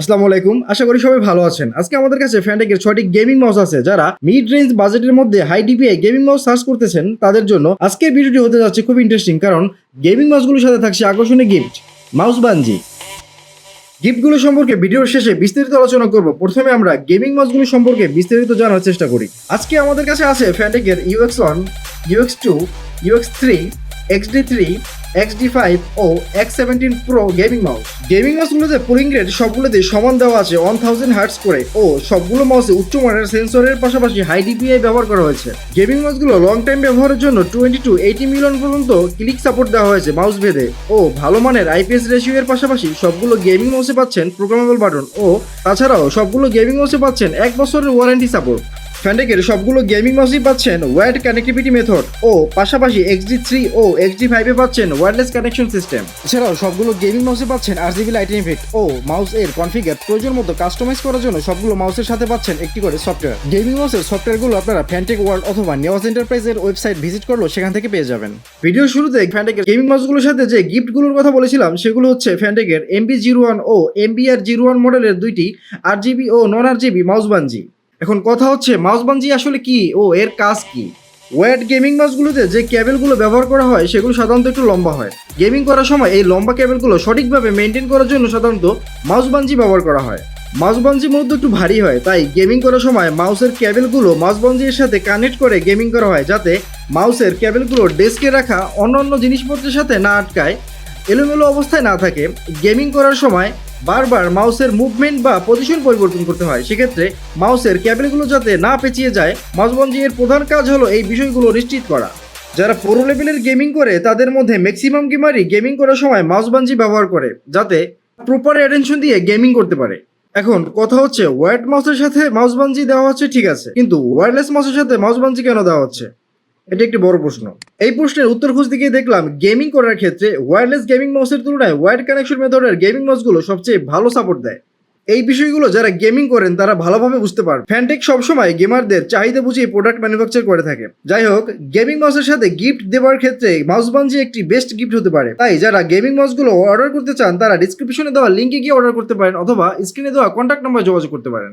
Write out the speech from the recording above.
আসসালামু আলাইকুম। আশা করি সবাই ভালো আছেন। আজকে আমাদের কাছে ফ্যান্টেকের ছয়টি গেমিং মাউস আছে, যারা মিড রেঞ্জ বাজেটের মধ্যে high DPI gaming mouse search করতেছেন, তাদের জন্য আজকের ভিডিওটি হতে যাচ্ছে খুব ইন্টারেস্টিং কারণ গেমিং মাউসগুলোর সাথে থাকছে আকর্ষণীয় গিফট মাউস বানজি গিফটগুলো সম্পর্কে ভিডিওর শেষে বিস্তারিত আলোচনা করব। প্রথমে আমরা গেমিং মাউসগুলো সম্পর্কে বিস্তারিত জানার চেষ্টা করি। আজকে আমাদের কাছে আছে ফ্যান্টেকের UX one UX two UX three XD three XD five ও X seventeen pro gaming mouse gaming মাউসগুলোতে polling rate সবগুলোতে সমান দেওয়া আছে ওয়ান থাউজেন্ড হার্টস করে ও সবগুলো মাউসে উচ্চমানের সেন্সরের পাশাপাশি হাই ডিপিআই ব্যবহার করা হয়েছে। গেমিং মাউসগুলো লং টাইম ব্যবহারের জন্য টোয়েন্টি টু এইটি মিলিয়ন পর্যন্ত ক্লিক সাপোর্ট দেওয়া হয়েছে মাউস ভেদে। ও ভালো মানের আইপিএস রেশিও এর পাশাপাশি সবগুলো গেমিং মাউসে পাচ্ছেন প্রোগ্রামেবল বাটন ও তাছাড়াও সবগুলো গেমিং মাউসে পাচ্ছেন এক বছরের ওয়ারেন্টি সাপোর্ট ফ্যান্ডেকের সবগুলো গেমিং মাউসই পাচ্ছেন ওয়ার্ড কানেক্টিভিটি মেথড ও পাশাপাশি এক্সডি থ্রি ও এক্সডি ফাইভে পাচ্ছেন ওয়্যারলেস কানেকশন সিস্টেম এছাড়াও সবগুলো গেমিং মাউসে পাচ্ছেন আরজিবি লাইটিং ইফেক্ট ও মাউস এর কনফিগার প্রয়োজন মতো কাস্টমাইজ করার জন্য সবগুলো মাউসের সাথে পাচ্ছেন একটি করে সফটওয়্যার গেমিং মাউসের সফটওয়্যারগুলো আপনারা ফ্যান্টেক ওয়ার্ল্ড অথবা নেওয়াজ এন্টারপ্রাইজের ওয়েবসাইট ভিজিট করলেও সেখান থেকে পেয়ে যাবেন। ভিডিও শুরুতে ফ্যান্টেকের গেমিং মাউসগুলোর সাথে যে গিফটগুলোর কথা বলেছিলাম, সেগুলো হচ্ছে ফ্যান্টেকের এমবি জিরো ওয়ান ও এমবিআর জিরো ওয়ান মডেলের দুইটি আর জিবি ও নন আট জিবি মাউস বানজি এখন কথা হচ্ছে মাউস বানজি আসলে কি? ও, এর কাজ কি? ওয়েট গেমিং মাউসগুলোতে যে ক্যাবেলগুলো ব্যবহার করা হয়, সেগুলো সাধারণত একটু লম্বা হয়। গেমিং করার সময় এই লম্বা কেবলগুলো সঠিকভাবে মেনটেন করার জন্য সাধারণত মাউস বানজি ব্যবহার করা হয়। মাউস বানজি মূলত একটু ভারী হয়, তাই গেমিং করার সময় মাউসের ক্যাবেলগুলো মাউস বানজির সাথে কানেক্ট করে গেমিং করা হয়, যাতে মাউসের ক্যাবেলগুলো ডেস্কে রাখা অন্যান্য জিনিসপত্রের সাথে না আটকায়। এলোমেলো অবস্থায় না থাকে। গেমিং করার সময় বারবার মাউসের মুভমেন্ট বা পজিশন পরিবর্তন করতে হয়। সেক্ষেত্রে মাউসের ক্যাবেলগুলো যাতে না পেঁচিয়ে যায় মাউসবঞ্জি এর প্রধান কাজ হলো এই বিষয়গুলো নিশ্চিত করা। যারা পুরো লেভেলের গেমিং করে, তাদের মধ্যে ম্যাক্সিমাম গেমারই গেমিং করার সময় মাউসবাঞ্জি ব্যবহার করে, যাতে প্রপার অ্যাটেনশন দিয়ে গেমিং করতে পারে। এখন কথা হচ্ছে ওয়ার্ড মাউসের সাথে মাউসবাঞ্জি দেওয়া হচ্ছে ঠিক আছে, কিন্তু ওয়্যারলেস মাউসের সাথে মাউসবাঞ্জি কেন দেওয়া হচ্ছে? এটা একটি বড় প্রশ্ন। এই প্রশ্নের উত্তর খুঁজতে গিয়ে দেখলাম গেমিং করার ক্ষেত্রে ওয়্যারলেস গেমিং মাউসের তুলনায় ওয়ার্ড কানেকশন মেথডের গেমিং মাউসগুলো সবচেয়ে ভালো সাপোর্ট দেয়। এই বিষয়গুলো যারা গেমিং করেন, তারা ভালোভাবে বুঝতে পারে ফ্যান্টেক সবসময় গেমারদের চাহিদা বুঝিয়ে প্রোডাক্ট ম্যানুফ্যাকচার করে থাকে। যাই হোক গেমিং মাউসের সাথে গিফট দেওয়ার ক্ষেত্রে মাউস বাঞ্জি একটি বেস্ট গিফট হতে পারে। তাই যারা গেমিং মাউসগুলো অর্ডার করতে চান, তারা ডিসক্রিপশনে দেওয়া লিঙ্কে গিয়ে অর্ডার করতে পারেন, অথবা স্ক্রিনে দেওয়া কন্ট্যাক্ট নাম্বার যোগাযোগ করতে পারেন।